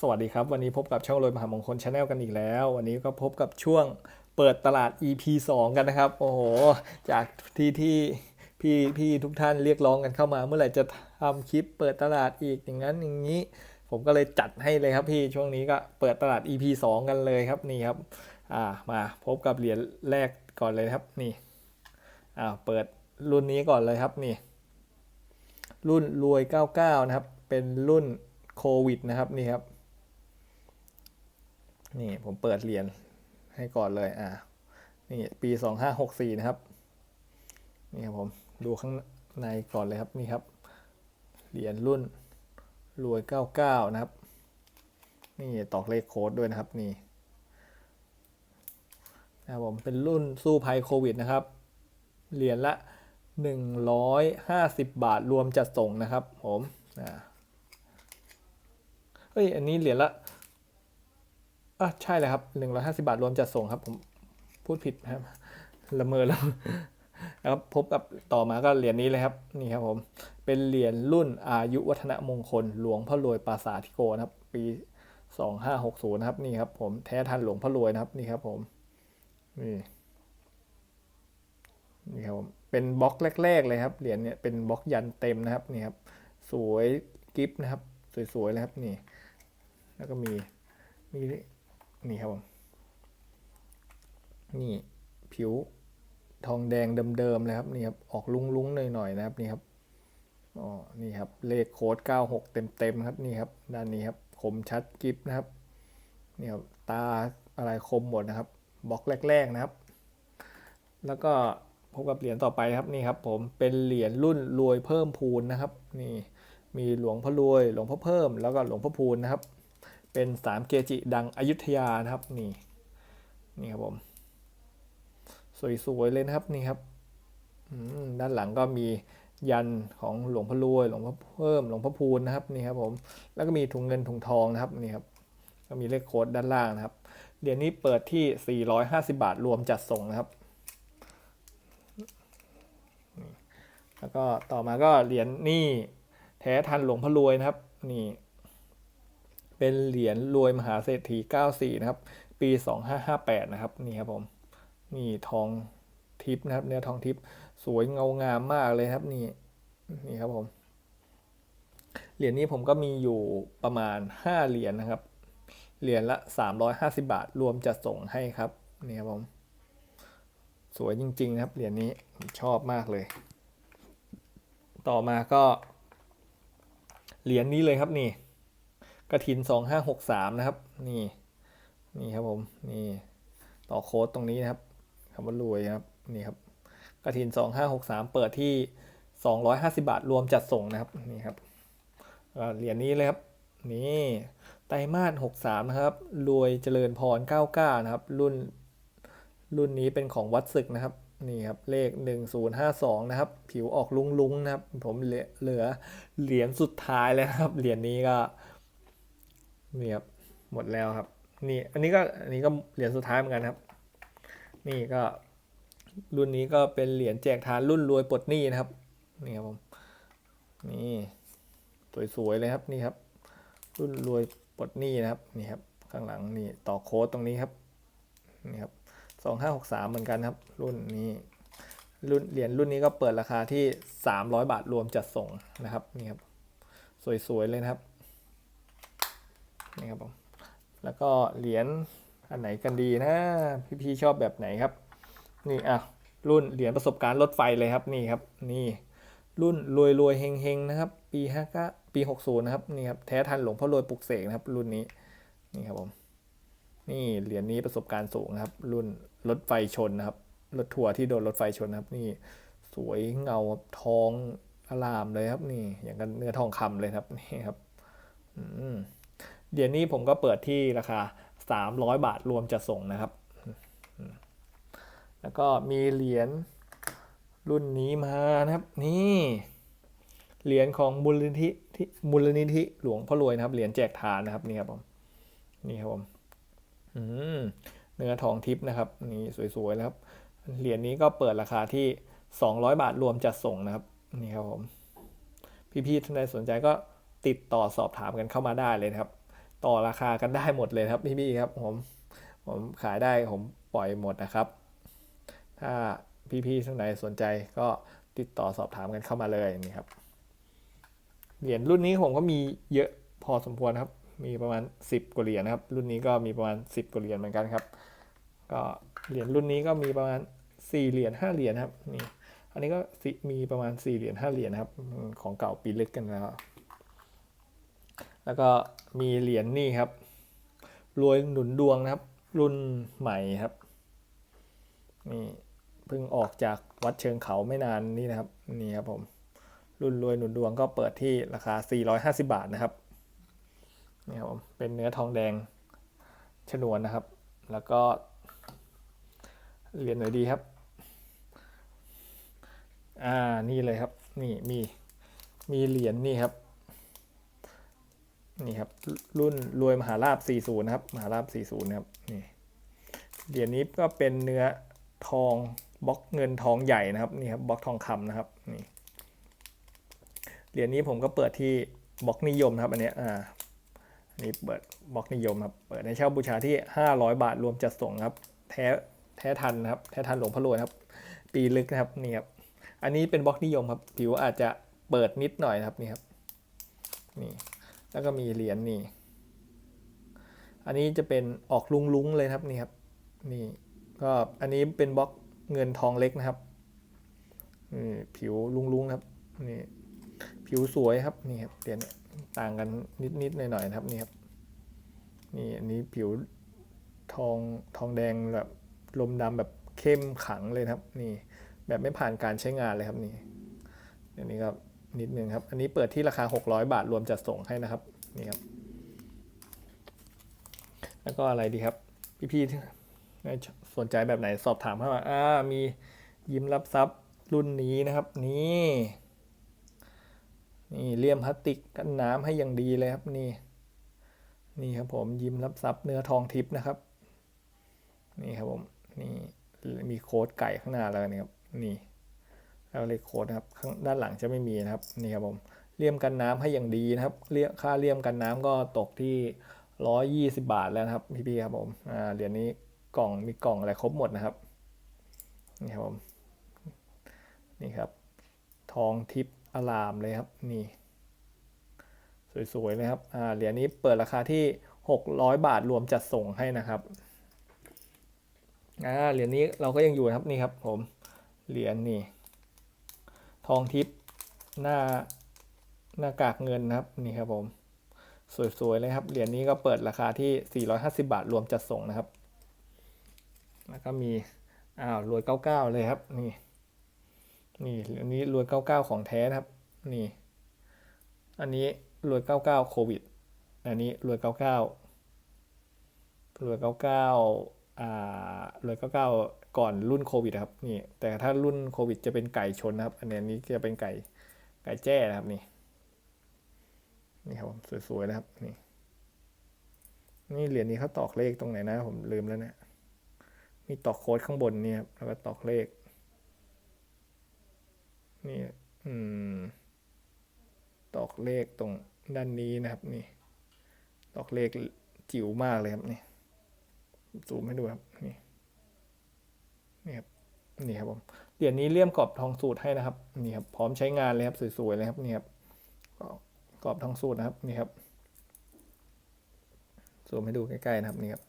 สวัสดีครับ วันนี้พบกับช่องรวยมหามงคลชาแนลกันอีกแล้ว วันนี้ก็พบกับช่วงเปิดตลาด EP 2 กันนะครับ โอ้โห จากที่ที่พี่พี่ทุกท่านเรียกร้องกันเข้ามา เมื่อไหร่จะทำคลิปเปิดตลาดอีกอย่างนั้นอย่างนี้ ผมก็เลยจัดให้เลยครับพี่ช่วงนี้ก็เปิดตลาด EP 2 กันเลยครับนี่ครับอ่ามาพบกับเหรียญแรกก่อนเลยครับนี่อ่าเปิดรุ่นนี้ก่อนเลยครับนี่ รุ่นรวย 99 นะครับ เป็นรุ่นโควิดนะครับนี่ครับ นี่ผมเปิดเหรียญให้ก่อนเลยอ่านี่ปี2564นะครับนี่ครับผมดูข้างในก่อนเลยครับนี่ครับเหรียญรุ่นรวย99นะครับ นี่ตอกเลขโค้ดด้วยนะครับนี่นะครับผมเป็นรุ่นสู้ภัยโควิดนะครับเหรียญละ 150 บาทรวมจัดส่งนะครับผมอ่าเฮ้ย อันนี้เหรียญละ อะใช่เลยครับหนึ่งร้อยห้าสิบาทรวมจัดส่งครับ ผมพูดผิดครับละเมอแล้วนะครับพบกับต่อมาก็เหรียญนี้เลยครับนี่ครับผมเป็นเหรียญรุ่นอายุวัฒนมงคล หลวงพ่อรวยปราสาทธิโกนะครับ ปีสองห้าหกศูนย์นะครับนี่ครับ ผมแท้ทันหลวงพ่อรวยนะครับนี่ครับผมนี่นี่ครับผมเป็นบล็อกแรก ๆ เลยครับเหรียญเนี่ยเป็นบล็อกยันเต็มนะครับนี่ครับสวยกิฟต์นะครับ สวยๆเลยครับนี่ แล้วก็มีมี นี่ครับผม นี่ผิวทองแดงเดิมๆเลยครับนี่ครับออกลุ้งๆหน่อยๆนะครับนี่ครับอ๋อนี่ครับเลขโค้ด 96 เต็มๆครับนี่ครับด้านนี้ครับคมชัดกิฟนะครับนี่ครับตาอะไรคมหมดนะครับบล็อกแรก ๆนะครับ แล้วก็พบกับเหรียญต่อไปครับนี่ครับผมเป็นเหรียญรุ่นรวยเพิ่มพูนนะครับ นี่มีหลวงพ่อรวยหลวงพ่อเพิ่มแล้วก็หลวงพ่อพูนนะครับ เป็นสามเกจิดังอยุธยานะครับนี่นี่ครับผม สวยๆเลยนะครับนี่ครับด้านหลังก็มียันของหลวงพ่อรวยหลวงพ่อเพิ่มหลวงพ่อพูนนะครับนี่ครับผมแล้วก็มีถุงเงินถุงทองนะครับนี่ครับก็มีเลขโค้ดด้านล่างนะครับเหรียญนี้เปิดที่ 450 บาทรวมจัดส่งนะครับ แล้วก็ต่อมาก็เหรียญนี่แท้ทันหลวงพ่อรวยนะครับนี่ เป็นเหรียญรวยมหาเศรษฐี 94 นะครับ ปี 2558 นะครับ นี่ครับผม นี่ทองทิพย์นะครับ เนื้อทองทิพย์สวยเงางามมากเลยครับ นี่ นี่ครับผม เหรียญนี้ผมก็มีอยู่ประมาณ 5 เหรียญนะครับ เหรียญละ 350 บาท รวมจะส่งให้ครับ นี่ครับผม สวยจริงๆนะครับ เหรียญนี้ผมชอบมากเลย ต่อมาก็ เหรียญนี้เลยครับนี่ กระถิน 2563 นะครับ นี่ นี่ครับผม นี่ ต่อโค้ดตรงนี้นะครับคำว่ารวยครับ นี่ครับกระถิน 2563 เปิดที่ 250 บาท รวมจัดส่งนะครับ นี่ครับเหรียญนี้เลยครับ นี่ไตรมาส63 นะครับ รวยเจริญพร 99 นะครับ รุ่น รุ่นนี้เป็นของวัดศึกนะครับ นี่ครับ เลข 1052 นะครับ ผิวออกลุ้งๆนะครับ ผมเหลือเหรียญสุดท้ายแล้วครับ เหรียญนี้ก็ นี่ครับหมดแล้วครับ นี่อันนี้ก็อันนี้ก็เหรียญสุดท้ายเหมือนกันครับ นี่ก็รุ่นนี้ก็เป็นเหรียญแจกทานรุ่นรวยปลดหนี้นะครับนี่ครับผมนี่สวยๆเลยครับนี่ครับ รุ่นรวยปลดหนี้นะครับนี่ครับข้างหลังนี่ต่อโค้ดตรงนี้ครับนี่ครับสองห้าหกสามเหมือนกันครับ รุ่นนี้รุ่นเหรียญรุ่นนี้ก็เปิดราคาที่สามร้อยบาทรวมจัดส่งนะครับนี่ครับ สวยๆเลยนะครับ นี่ครับผมแล้วก็เหรียญอันไหนกันดีนะพี่ๆชอบแบบไหนครับ นี่อะรุ่นเหรียญประสบการณ์รถไฟเลยครับนี่ครับนี่รุ่นรวยรวยเฮงเฮงนะครับ ปีห้าก้าปีหกศูนย์นะครับนี่ครับแท้ทันหลวงพ่อรวยปลุกเสกนะครับ รุ่นนี้นี่ครับผมนี่เหรียญนี้ประสบการณ์สูงนะครับ รุ่นรถไฟชนนะครับรถทัวร์ที่โดนรถไฟชนนะครับ นี่สวยเงาทองอลามเลยครับ นี่อย่างกันเนื้อทองคำเลยครับนี่ครับ อืม เหรียญนี้ผมก็เปิดที่ราคา 300 บาทรวมจะส่งนะครับ แล้วก็มีเหรียญรุ่นนี้มานะครับ นี่เหรียญของมูลนิธิมูลนิธิหลวงพ่อรวยนะครับเหรียญแจกทานนะครับนี่ครับผมนี่ครับผมอืมเนื้อทองทิพย์นะครับนี่สวยๆนะครับเหรียญนี้ก็เปิดราคาที่ 200 บาทรวมจัดส่งนะครับนี่ครับผมพี่ๆท่านใดสนใจก็ติดต่อสอบถามกันเข้ามาได้เลยนะครับ ต่อราคากันได้หมดเลยครับพี่ๆครับผมผมขายได้ผมปล่อยหมดนะครับ ถ้าพี่ๆท่านไหนสนใจก็ติดต่อสอบถามกันเข้ามาเลยนี่ครับเหรียญรุ่นนี้ผมก็มีเยอะพอสมควรครับ มีประมาณ 10กว่าเหรียญนะครับ รุ่นนี้ก็มีประมาณ 10กว่าเหรียญเหมือนกันครับ ก็เหรียญรุ่นนี้ก็มีประมาณ 4 เหรียญ5เหรียญครับนี่อันนี้ก็มีประมาณ 4 เหรียญ5เหรียญครับของเก่าปีลึกกันแล้ว แล้วก็มีเหรียญนี่ครับรวยหนุนดวงนะครับ รุ่นใหม่ครับนี่เพิ่งออกจากวัดเชิงเขาไม่นานนี่นะครับนี่ครับผมรุ่นรวยหนุนดวงก็เปิดที่ราคา 450 บาทนะครับนี่ครับผมเป็นเนื้อทองแดงชนวนนะครับ แล้วก็เหรียญไหนดีครับอ่านี่เลยครับนี่มีมีเหรียญนี่ครับ นี่ครับรุ่นรวยมหาลาบ40นะครับมหาลาบ40นะครับนี่เหรียญนี้ก็เป็นเนื้อทองบล็อกเงินทองใหญ่นะครับนี่ครับบล็อกทองคำนะครับนี่เหรียญนี้ผมก็เปิดที่บล็อกนิยมนะครับอันนี้อ่าอันนี้เปิดบล็อกนิยมครับเปิดในเช่าบูชาที่ 500 บาทรวมจัดส่งครับแท้แท้ทันนะครับแท้ทันหลวงพ่อรวยครับ ปีลึกนะครับนี่ครับอันนี้เป็นบล็อกนิยมครับผิวอาจจะเปิดนิดหน่อยนะครับนี่ครับนี่ แล้วก็มีเหรียญนี่ อันนี้จะเป็นออกลุงลุงเลยครับนี่ครับนี่ก็อันนี้เป็นบล็อกเงินทองเล็กนะครับนี่ผิวลุงลุงครับนี่ผิวสวยครับนี่ครับเหรียญต่างกันนิดนิดๆหน่อยหน่อยๆครับนี่ครับนี่อันนี้ผิวทองทองแดงแบบลมดำแบบเข้มขังเลยครับ นี่แบบไม่ผ่านการใช้งานเลยครับนี่เดี๋ยวนี้ครับ นิดนึงครับ อันนี้เปิดที่ราคา 600 บาทรวมจัดส่งให้นะครับนี่ครับ แล้วก็อะไรดีครับ พี่ๆสนใจแบบไหนสอบถามเข้ามาอ่ามียิ้มรับทรัพย์รุ่นนี้นะครับนี่นี่เลี่ยมพลาสติกกันน้ำให้อย่างดีเลยครับนี่ นี่ครับผมยิ้มรับทรัพย์เนื้อทองทิพย์นะครับ นี่ครับผมนี่มีโค้ดไก่ข้างหน้าแล้วนี่ครับนี่ แล้วเลขโค้ดนะครับข้างด้านหลังจะไม่มีนะครับนี่ครับผมเลี่ยมกันน้ำให้อย่างดีนะครับเลี่ยค่าเลี่ยมกันน้ำก็ตกที่ร้อยยี่สิบาทแล้วครับพี่ๆครับผมอ่าเหรียญนี้กล่องมีกล่องอะไรครบหมดนะครับนี่ครับผมนี่ครับ ทองทิพย์อลามเลยครับนี่สวยๆเลยครับอ่าเหรียญนี้เปิดราคาที่ 600 บาทรวมจัดส่งให้นะครับอ่าเหรียญนี้เราก็ยังอยู่ครับนี่ครับผมเหรียญนี่ ทองทิพย์หน้าหน้ากากเงินนะครับนี่ครับผมสวยๆเลยครับเหรียญนี้ก็เปิดราคาที่ 450 บาทรวมจัดส่งนะครับ แล้วก็มีอ้าวรวย 99 เลยครับนี่นี่อันนี้รวย 99 ของแท้นะครับนี่ อันนี้รวย 99 โควิด อันนี้รวย 99รวย 99อ่ารวย 99 ก่อนรุ่นโควิดครับนี่แต่ถ้ารุ่นโควิดจะเป็นไก่ชนนะครับ อันนี้นี้จะเป็นไก่ไก่แจ้นะครับนี่นี่ครับผมสวยๆนะครับนี่นี่เหรียญนี้เขาตอกเลขตรงไหนนะผมลืมแล้วเนะี่ยมีตอกโค้ดข้างบนนี่ครับแล้วก็ตอกเลข นี่อืมตอกเลขตรงด้านนี้นะครับ นี่ ตอกเลขจิ๋วมากเลยครับนี่ซูมให้ดูครับนี่ นี่ครับนี่ครับผมเหรียญนี้เลี่ยมกรอบทองสูตรให้นะครับนี่ครับพร้อมใช้งานเลยครับสวยๆเลยครับนี่ครับกรอบทองสูตรนะครับนี่ครับซูมให้ดูใกล้ๆนะครับนี่ครับ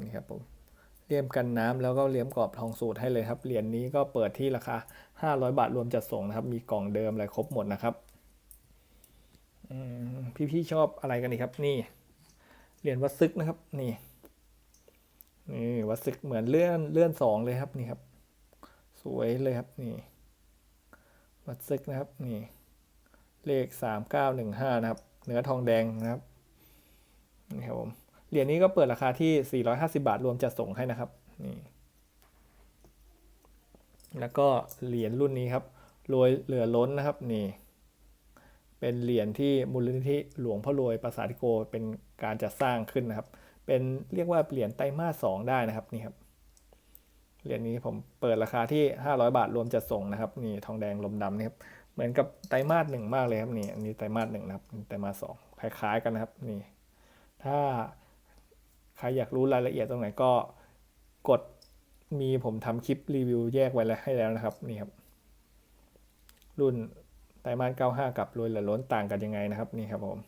นี่ครับผมเลี่ยมกันน้ำแล้วก็เลี่ยมกรอบทองสูตรให้เลยครับเหรียญนี้ก็เปิดที่ราคา 500 บาทรวมจัดส่งนะครับ มีกล่องเดิมอะไรครบหมดนะครับพี่ๆชอบอะไรกันนี่ครับ นี่เหรียญวัดซึกนะครับ นี่ นี่วัดซึกเหมือนเลื่อนเลื่อนสองเลยครับนี่ครับ สวยเลยครับนี่ วัดซึกนะครับนี่ เลขสามเก้าหนึ่งห้านะครับ เนื้อทองแดงนะครับนี่ครับผมเหรียญนี้ก็เปิดราคาที่ 450 บาทรวมจัดส่งให้นะครับนี่แล้วก็เหรียญรุ่นนี้ครับรวยเหลือล้นนะครับนี่เป็นเหรียญที่มูลนิธิหลวงพ่อรวยประสาธิโกเป็นการจัดสร้างขึ้นนะครับ เป็นเรียกว่าเหรียญไตรมาสสองได้นะครับนี่ครับเหรียญนี้ผมเปิดราคาที่ 500 บาทรวมจัดส่งนะครับนี่ทองแดงลมดำนี่ครับเหมือนกับไตรมาสหนึ่งมากเลยครับนี่อันนี้ไตรมาสหนึ่งนะครับไตรมาสสองคล้ายๆกันนะครับนี่ถ้าใครอยากรู้รายละเอียดตรงไหนก็กดมีผมทำคลิปรีวิวแยกไว้แล้วให้แล้วนะครับนี่ครับรุ่นไตรมาส95 กับรวยเหลือล้นต่างกันยังไงนะครับนี่ครับผม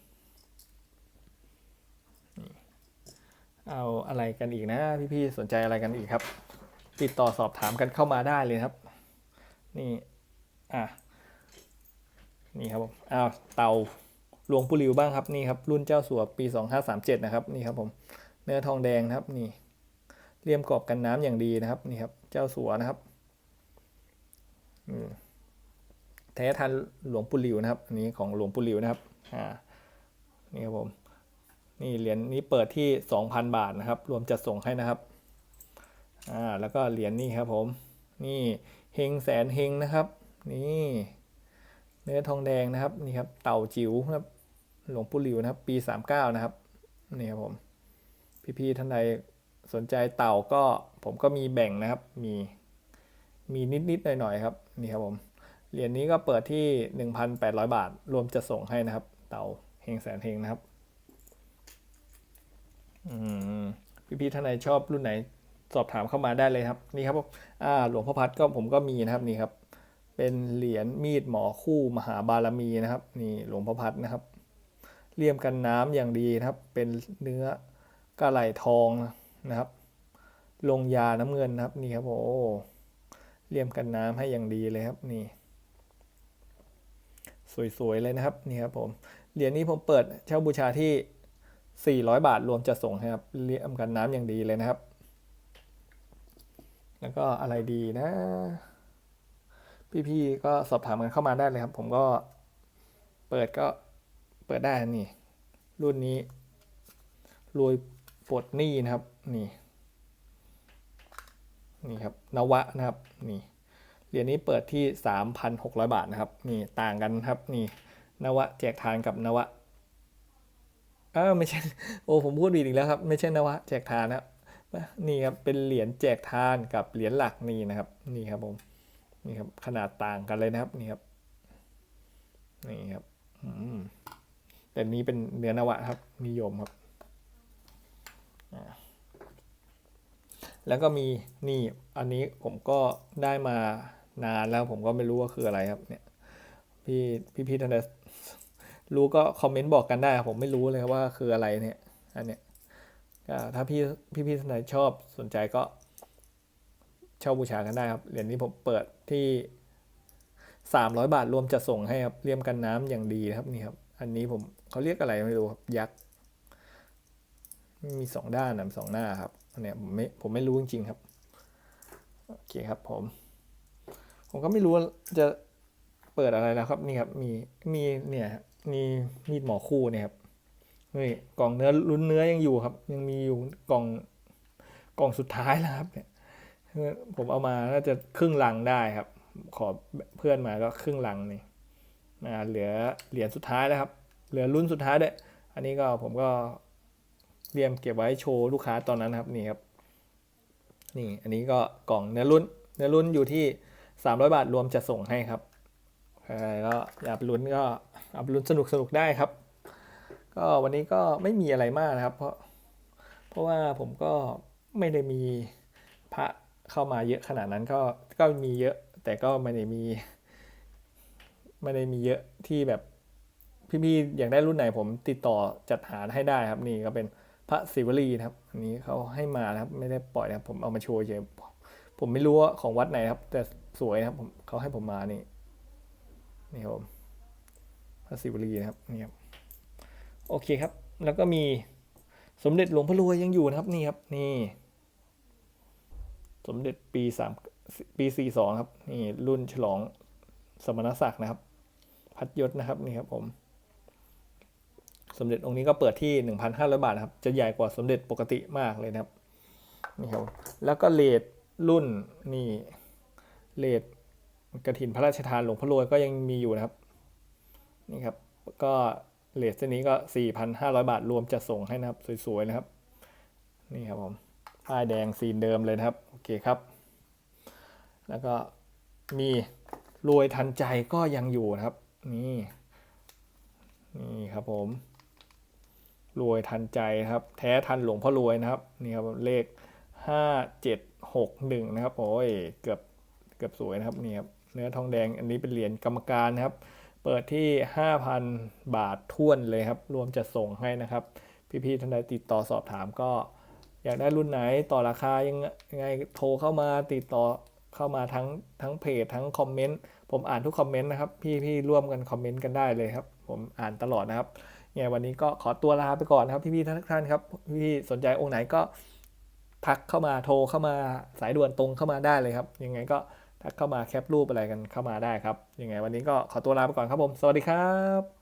เอาอะไรกันอีกนะพี่ๆสนใจอะไรกันอีกครับ ติดต่อสอบถามกันเข้ามาได้เลยครับ นี่อะนี่ครับผมอ้าวเตาหลวงปู่หลิวบ้างครับนี่ครับรุ่นเจ้าสัวปี 2537 นะครับนี่ครับผมเนื้อทองแดงนะครับนี่เลี่ยมกรอบกันน้ำอย่างดีนะครับนี่ครับเจ้าสัวนะครับอืมแท้ทันหลวงปู่หลิวนะครับอันนี้ของหลวงปู่หลิวนะครับอ่านี่ครับผม นี่เหรียญนี้เปิดที่ 2,000 บาทนะครับ รวมจัดส่งให้นะครับ อ่า แล้วก็เหรียญนี่ครับผม นี่เฮงแสนเฮงนะครับ นี่ เนื้อทองแดงนะครับ นี่ครับ เต่าจิ๋วนะครับ หลวงปู่หลิวนะครับ ปี 39 นะครับ นี่ครับผม พี่ๆท่านใดสนใจเต่าก็ผมก็มีแบ่งนะครับ มี มีนิดๆหน่อยๆครับ นี่ครับผม เหรียญนี้ก็เปิดที่ 1,800 บาท รวมจะส่งให้นะครับ เต่าเฮงแสนเฮงนะครับ อืมพี่ๆท่านใดชอบรุ่นไหนสอบถามเข้ามาได้เลยครับ นี่ครับผมอ่าหลวงพ่อพัดก็ผมก็มีนะครับนี่ครับ เป็นเหรียญมีดหมอคู่มหาบารมีนะครับ นี่หลวงพ่อพัดนะครับเลี่ยมกันน้ำอย่างดีนะครับ เป็นเนื้อกระไหลทองนะครับ ลงยาน้ำเงินนะครับ นี่ครับโอ้เลี่ยมกันน้ำให้อย่างดีเลยครับนี่ สวยๆเลยนะครับ นี่ครับผมเหรียญนี้ผมเปิดเช่าบูชาที่ 400 บาทรวมจะส่งให้ครับเลี่ยมกันน้ำอย่างดีเลยนะครับ แล้วก็อะไรดีนะ พี่ๆก็สอบถามกันเข้ามาได้เลยครับ ผมก็เปิดก็เปิดได้นี่ รุ่นนี้รวยปลดหนี้นะครับ นี่ นี่ครับนวะนะครับนี่เหรียญนี้เปิดที่ 3,600 บาทนะครับ นี่ต่างกันครับ นี่นวะแจกทานกับนวะ ออไม่ใช่ โอ้ผมพูดผิดอีกแล้วครับ ไม่ใช่นวะแจกทานนะครับนี่ครับเป็นเหรียญแจกทานกับเหรียญหลักนี่นะครับ นี่ครับผมนี่ครับขนาดต่างกันเลยนะครับนี่ครับนี่ครับอืมแต่นี้เป็นเนื้อนวะครับ นิยมครับแล้วก็มีนี่อันนี้ผมก็ได้มานานแล้วผมก็ไม่รู้ว่าคืออะไรครับ เนี่ยพี่พี่พี่ท่านใด รู้ก็คอมเมนต์บอกกันได้ผมไม่รู้เลยว่าคืออะไรเนี่ยอันเนี้ยถ้าพี่พี่พี่ท่านใดชอบสนใจก็เช่าบูชากันได้ครับเหรียญนี้ผมเปิดที่สามร้อยบาทรวมจะส่งให้ครับเลี่ยมกันน้ำอย่างดีนะครับนี่ครับอันนี้ผมเขาเรียกอะไรไม่รู้ครับยักษ์มีสองด้านนะสองหน้าครับอันเนี้ยผมไม่ผมไม่รู้จริงๆครับโอเคครับผม ผมก็ไม่รู้จะเปิดอะไรแล้วครับนี่ครับมีมีเนี่ย มีมีดหมอคู่เนี่ยครับนี่กล่องเนื้อลุ้นเนื้อยังอยู่ครับ ยังมีอยู่กล่องกล่องสุดท้ายแล้วครับเนี่ยผมเอามาน่าจะครึ่งลังได้ครับ ขอเพื่อนมาก็ครึ่งลังนี่มาเหลือเหรียญสุดท้ายแล้วครับ เหลือรุ่นสุดท้ายด้วยอันนี้ก็ผมก็เตรียมเก็บไว้โชว์ลูกค้าตอนนั้นครับนี่ครับนี่อันนี้ก็กล่องเนื้อรุ่นเนื้อรุ่นอยู่ที่ 300 บาทรวมจะส่งให้ครับใครก็อยากลุ้นก็ เอาไปลุ้นสนุกสนุกได้ครับ ก็วันนี้ก็ไม่มีอะไรมากนะครับ เพราะเพราะว่าผมก็ไม่ได้มีพระเข้ามาเยอะขนาดนั้นก็ก็มีเยอะ แต่ก็ไม่ได้มี ไม่ได้มีเยอะที่แบบพี่ๆอยากได้รุ่นไหนผมติดต่อจัดหาให้ได้ครับนี่ก็เป็นพระศิวลีนะครับอันนี้เขาให้มานะครับ ไม่ได้ปล่อยนะครับ ผมเอามาโชว์เฉยผมไม่รู้ว่าของวัดไหนครับ แต่สวยนะครับผมเขาให้ผมมานี่นี่ครับผม พระศิวลีนะครับนี่ครับโอเคครับ แล้วก็มีสมเด็จหลวงพ่อรวยยังอยู่นะครับนี่ครับนี่ สมเด็จปีสามปีสี่สองครับนี่รุ่นฉลองสมณศักดิ์นะครับ พัดยศนะครับนี่ครับผม สมเด็จองค์นี้ก็เปิดที่1,500บาทนะครับ จะใหญ่กว่าสมเด็จปกติมากเลยนะครับนี่ครับแล้วก็เลดรุ่นนี่เลดกระถินพระราชทานหลวงพ่อรวยก็ยังมีอยู่นะครับ นี่ครับก็เลทเส้นนี้ก็ 4,500 บาทรวมจะส่งให้นะครับ สวยๆนะครับ นี่ครับผมป้ายแดงซีนเดิมเลยนะครับ โอเคครับ แล้วก็มีรวยทันใจก็ยังอยู่นะครับ นี่ นี่ครับผม รวยทันใจครับ แท้ทันหลวงพ่อรวยนะครับ นี่ครับเลขห้าเจ็ดหกหนึ่งนะครับ โอ้ย เกือบ เกือบสวยนะครับ นี่ครับ เนื้อทองแดง อันนี้เป็นเหรียญกรรมการนะครับ เปิดที่ 5,000 บาทท่วนเลยครับ รวมจะส่งให้นะครับ พี่ๆท่านใดติดต่อสอบถามก็ อยากได้รุ่นไหนต่อราคายังยังไงโทรเข้ามาติดต่อเข้ามาทั้งทั้งเพจทั้งคอมเมนต์ผมอ่านทุกคอมเมนต์นะครับ พี่ๆร่วมกันคอมเมนต์กันได้เลยครับ ผมอ่านตลอดนะครับไงวันนี้ก็ขอตัวลาไปก่อนนะครับพี่ๆทุกท่านครับพี่ๆสนใจองค์ไหนก็ทักเข้ามาโทรเข้ามาสายด่วนตรงเข้ามาได้เลยครับ ยังไงก็ ทักเข้ามาแคปรูปอะไรกันเข้ามาได้ครับยังไงวันนี้ก็ขอตัวลาไปก่อนครับผม สวัสดีครับ